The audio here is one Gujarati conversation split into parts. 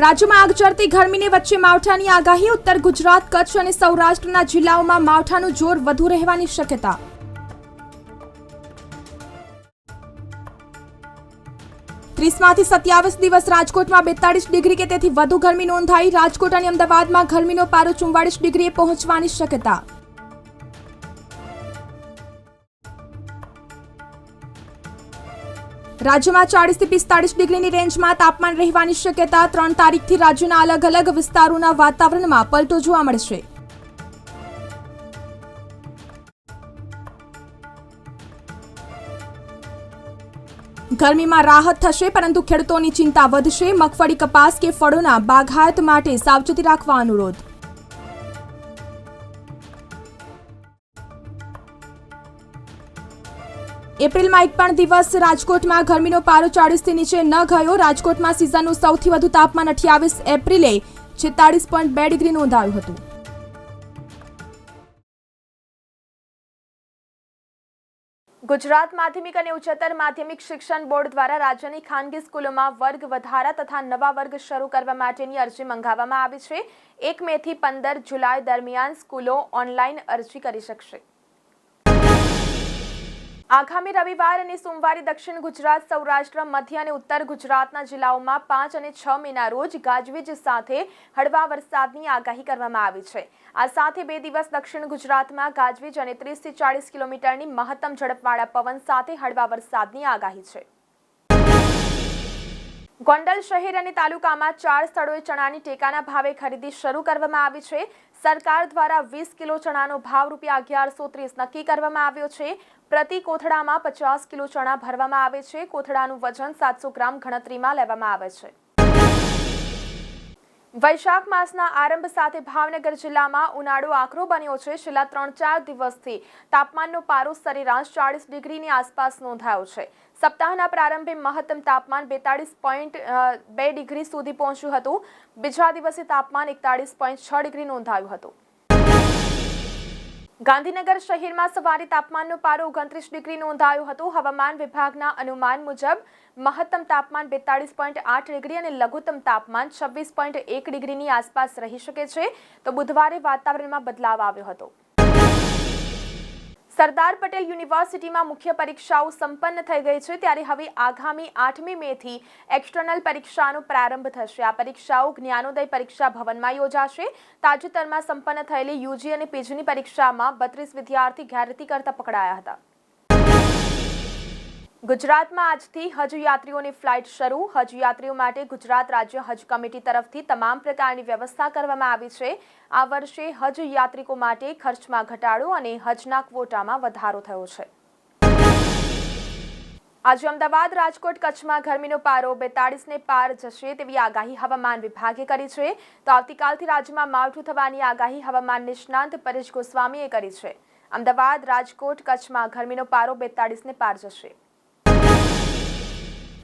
રાજ્યમાં આગ ચડતી ગરમીની વચ્ચે માવઠાની આગાહી, ઉત્તર ગુજરાત, કચ્છ અને સૌરાષ્ટ્રના જિલ્લાઓમાં માવઠાનું જોર વધુ રહેવાની શક્યતા. ત્રીસમાંથી સત્યાવીસ દિવસ રાજકોટમાં બેતાળીસ ડિગ્રી કે તેથી વધુ ગરમી નોંધાઈ. રાજકોટ અને અમદાવાદમાં ગરમીનો પારો ચુમ્વાળીસ ડિગ્રીએ પહોંચવાની શક્યતા. રાજ્યમાં ચાળીસથી પિસ્તાળીસ ડિગ્રીની રેન્જમાં તાપમાન રહેવાની શક્યતા ત્રણ તારીખથી રાજ્યના અલગ અલગ વિસ્તારોના વાતાવરણમાં પલટો જોવા મળશે. ગરમીમાં રાહત થશે, પરંતુ ખેડૂતોની ચિંતા વધશે. મગફળી, કપાસ કે ફળોના બાગાયત માટે સાવચેતી રાખવા અનુરોધ. એપ્રિલમાં એક પણ દિવસ રાજકોટમાં ગરમીનો પારો ચાળીસથી નીચે ન ગયો. રાજકોટમાં સિઝનનું સૌથી વધુ તાપમાન અઠ્યાવીસ એપ્રિલે છેતાળીસ પોઈન્ટ બે ડિગ્રી નોંધાયું હતું. ગુજરાત માધ્યમિક અને ઉચ્ચતર માધ્યમિક શિક્ષણ બોર્ડ દ્વારા રાજ્યની ખાનગી સ્કૂલોમાં વર્ગ વધારા તથા નવા વર્ગ શરૂ કરવા માટેની અરજી મંગાવવામાં આવી છે. એક મેથી પંદર જુલાઈ દરમિયાન સ્કૂલો ઓનલાઈન અરજી કરી શકશે. આગામી રવિવાર અને સોમવારે દક્ષિણ ગુજરાત, સૌરાષ્ટ્ર, મધ્ય અને ઉત્તર ગુજરાતના જિલ્લાઓમાં પાંચ અને છ મેના રોજ ગાજવીજ સાથે હળવા વરસાદની આગાહી કરવામાં આવી છે. આ સાથે બે દિવસ દક્ષિણ ગુજરાતમાં ગાજવીજ અને ત્રીસથી ચાળીસ કિલોમીટરની મહત્તમ ઝડપવાળા પવન સાથે હળવા વરસાદની આગાહી છે. ગોંડલ શહેર અને તાલુકામાં ચાર સ્થળોએ ચણાની ટેકાના ભાવે ખરીદી શરૂ કરવામાં આવી છે. સરકાર દ્વારા વીસ કિલો ચણાનો ભાવ રૂપિયા અગિયારસો ત્રીસ નક્કી કરવામાં આવ્યો છે. પ્રતિ કોથળામાં પચાસ કિલો ચણા ભરવામાં આવે છે. કોથળાનું વજન સાતસો ગ્રામ ગણતરીમાં લેવામાં આવે છે. વૈશાખ માસના આરંભ સાથે ભાવનગર જિલ્લામાં ઉનાળો આકરો બન્યો છે. છેલ્લા ત્રણ ચાર દિવસથી તાપમાનનો પારો સરેરાશ ચાળીસ ડિગ્રીની આસપાસ નોંધાયો છે. સપ્તાહના પ્રારંભે મહત્તમ તાપમાન બેતાળીસ પોઈન્ટ બે ડિગ્રી સુધી પહોંચ્યું હતું. બીજા દિવસે તાપમાન એકતાળીસ પોઈન્ટ છ ડિગ્રી નોંધાયું હતું. ગાંધીનગર શહેરમાં સવારે તાપમાનનો પારો ઓગણત્રીસ ડિગ્રી નોંધાયો હતો. હવામાન વિભાગના અનુમાન મુજબ મહત્તમ તાપમાન બેતાળીસ પોઈન્ટ આઠ ડિગ્રી અને લઘુત્તમ તાપમાન છવ્વીસ પોઈન્ટ એક ડિગ્રીની આસપાસ રહી શકે છે. તો બુધવારે વાતાવરણમાં બદલાવ આવ્યો હતો. સરદાર પટેલ યુનિવર્સિટીમાં મુખ્ય પરીક્ષાઓ સંપન્ન થઈ ગઈ છે. ત્યારે હવે આગામી આઠમી મેથી એક્સટર્નલ પરીક્ષાનો પ્રારંભ થશે. આ પરીક્ષાઓ જ્ઞાનોદય પરીક્ષા ભવનમાં યોજાશે. તાજેતરમાં સંપન્ન થયેલી યુજી અને પીજીની પરીક્ષામાં બત્રીસ વિદ્યાર્થી ગેરરીતિ કરતા પકડાયા હતા. ગુજરાતમાં આજથી હજ યાત્રીઓની ફ્લાઇટ શરૂ. હજ યાત્રીઓ માટે ગુજરાત રાજ્ય હજ કમિટી તરફથી તમામ પ્રકારની વ્યવસ્થા કરવામાં આવી છે. આ વર્ષે હજ યાત્રિકો માટે ખર્ચમાં ઘટાડો અને હજના ક્વોટામાં વધારો થયો છે. આજે અમદાવાદ રાજકોટ કચ્છમાં ગરમીનો પારો બેતાળીસને પાર જશે તેવી આગાહી હવામાન વિભાગે કરી છે. તો આવતીકાલથી રાજ્યમાં માવઠું થવાની આગાહી હવામાન નિષ્ણાંત પરેશ ગોસ્વામીએ કરી છે. અમદાવાદ, રાજકોટ કચ્છમાં ગરમીનો પારો બેતાળીસને પાર જશે.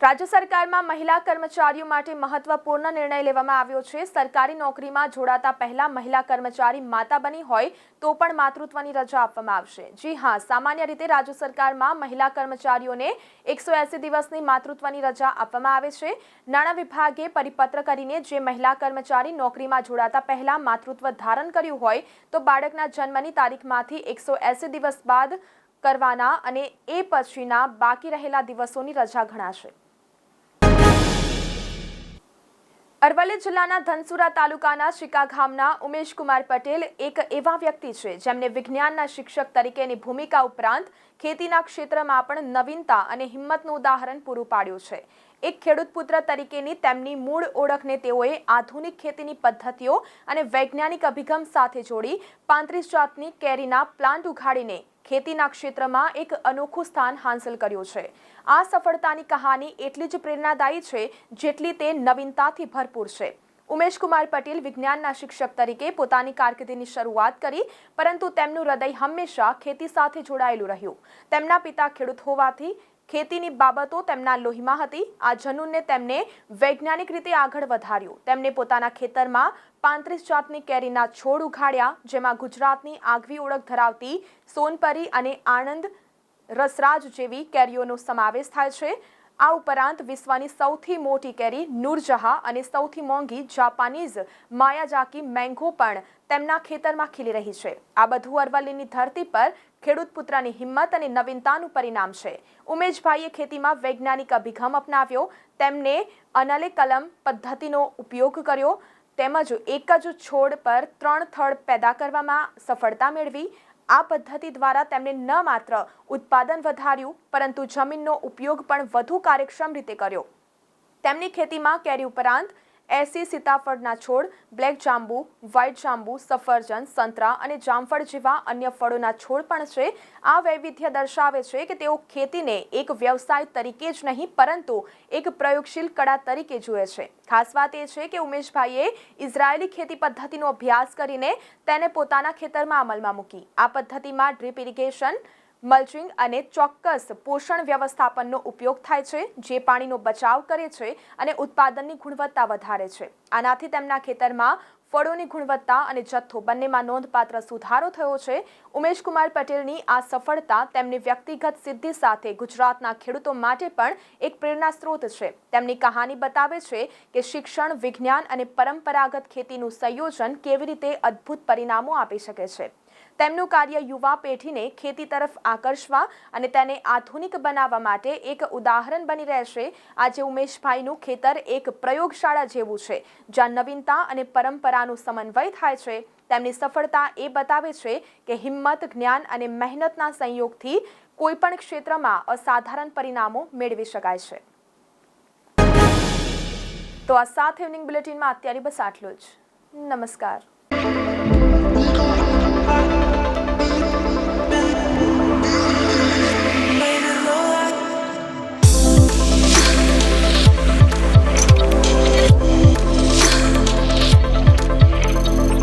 રાજ્ય સરકારમાં મહિલા કર્મચારીઓ માટે મહત્વપૂર્ણ નિર્ણય લેવામાં આવ્યો છે. સરકારી નોકરીમાં જોડાતા પહેલા મહિલા કર્મચારી માતા બની હોય તો પણ માતૃત્વની રજા આપવામાં આવશે. જી હા, સામાન્ય રીતે રાજ્ય સરકારમાં મહિલા કર્મચારીઓને એકસો એસી દિવસની માતૃત્વની રજા આપવામાં આવે છે. નાણાં વિભાગે પરિપત્ર કરીને જે મહિલા કર્મચારી નોકરીમાં જોડાતા પહેલા માતૃત્વ ધારણ કર્યું હોય તો બાળકના જન્મની તારીખમાંથી એકસો એસી દિવસ બાદ કરવાના અને એ પછીના બાકી રહેલા દિવસોની રજા ગણાશે. અરવલ્લી જિલ્લાના ધનસુરા તાલુકાના શિકા ગામના ઉમેશકુમાર પટેલ એક એવા વ્યક્તિ છે જેમને વિજ્ઞાનના શિક્ષક તરીકેની ભૂમિકા ઉપરાંત ખેતીના ક્ષેત્રમાં પણ નવીનતા અને હિંમતનું ઉદાહરણ પૂરું પાડ્યું છે. એક ખેડૂત પુત્ર તરીકેની તેમની મૂળ ઓળખને તેઓએ આધુનિક ખેતીની પદ્ધતિઓ અને વૈજ્ઞાનિક અભિગમ સાથે જોડી પાંત્રીસ જાતની કેરીના પ્લાન્ટ ઉઘાડીને ખેતીના ક્ષેત્રમાં એક અનોખું સ્થાન હાંસલ કર્યું છે. આ સફળતાની કહાની એટલી જ પ્રેરણાદાયી છે જેટલી તે નવીનતાથી ભરપૂર છે. ઉમેશ કુમાર પટેલ વિજ્ઞાનના શિક્ષક તરીકે પોતાની કારકિર્દીની શરૂઆત કરી, પરંતુ તેમનું હૃદય હંમેશા ખેતી સાથે જોડાયેલું રહ્યું. તેમના પિતા ખેડૂત હોવાથી ખેતીની બાબતો તેમના લોહીમાં હતી. આ જનૂનને તેમને વૈજ્ઞાનિક રીતે આગળ વધાર્યું. તેમને પોતાના ખેતરમાં પાંત્રીસ જાતની કેરીના છોડ ઉઘાડ્યા, જેમાં ગુજરાતની આગવી ઓળખ ધરાવતી સોનપરી અને આણંદ રસરાજ જેવી કેરીઓનો સમાવેશ થાય છે. આ ઉપરાંત વિશ્વની સૌથી મોટી કેરી નૂરજહાં અને સૌથી મોંઘી જાપાનીઝ માયાજાકી મેંગો પણ તેમના ખેતરમાં ખીલી રહી છે. આ બધું અરવલ્લીની ધરતી પર ખેડૂત પુત્રની હિંમત અને નવીનતાનું પરિણામ છે. ઉમેશભાઈએ ખેતીમાં વૈજ્ઞાનિક અભિગમ અપનાવ્યો. તેમને અનલે કલમ પદ્ધતિનો ઉપયોગ કર્યો. તેમજ એક જ છોડ પર ત્રણ થડ પેદા કરવામાં સફળતા મેળવી. આ પદ્ધતિ દ્વારા તેમણે ન માત્ર ઉત્પાદન વધાર્યું, પરંતુ જમીનનો ઉપયોગ પણ વધુ કાર્યક્ષમ રીતે કર્યો. તેમની ખેતીમાં કેરી ઉપરાંત એસી સીતાફળના છોડ, બ્લેક જાંબુ, વ્હાઇટ જાંબુ, સફરજન, સંતરા અને જામફળ જેવા અન્ય ફળોના છોડ પણ છે. આ વૈવિધ્ય દર્શાવે છે કે તેઓ ખેતીને એક વ્યવસાય તરીકે જ નહીં, પરંતુ એક પ્રયોગશીલ કળા તરીકે જુએ છે. ખાસ વાત એ છે કે ઉમેશભાઈએ ઇઝરાયેલી ખેતી પદ્ધતિનો અભ્યાસ કરીને તેને પોતાના ખેતરમાં અમલમાં મૂકી. આ પદ્ધતિમાં ડ્રીપ ઇરિગેશન મલ્ચિંગ અને ચોક્કસ પોષણ વ્યવસ્થાપનનો ઉપયોગ થાય છે, જે પાણીનો બચાવ કરે છે અને ઉત્પાદનની ગુણવત્તા વધારે છે. આનાથી તેમના ખેતરમાં ફળોની ગુણવત્તા અને જથ્થો બંનેમાં નોંધપાત્ર સુધારો થયો છે. ઉમેશકુમાર પટેલની આ સફળતા તેમની વ્યક્તિગત સિદ્ધિ સાથે ગુજરાતના ખેડૂતો માટે પણ એક પ્રેરણા સ્ત્રોત છે. તેમની કહાની બતાવે છે કે શિક્ષણ, વિજ્ઞાન અને પરંપરાગત ખેતીનું સંયોજન કેવી રીતે અદ્ભુત પરિણામો આપી શકે છે. તેમનું કાર્ય યુવા પેઢીને ખેતી તરફ આકર્ષવા અને તેને આધુનિક બનાવવા માટે એક ઉદાહરણ બની રહેશે. આજે ઉમેશભાઈનું ખેતર એક પ્રયોગશાળા જેવું છે, જ્યાં નવીનતા અને પરંપરાનું સમન્વય થાય છે. તેમની સફળતા એ બતાવે છે કે હિંમત, જ્ઞાન અને મહેનતના સંયોગથી કોઈપણ ક્ષેત્રમાં અસાધારણ પરિણામો મેળવી શકાય છે. તો આ સાથ ઇવનિંગ બુલેટિનમાં અત્યારે બસ આટલું જ. નમસ્કાર.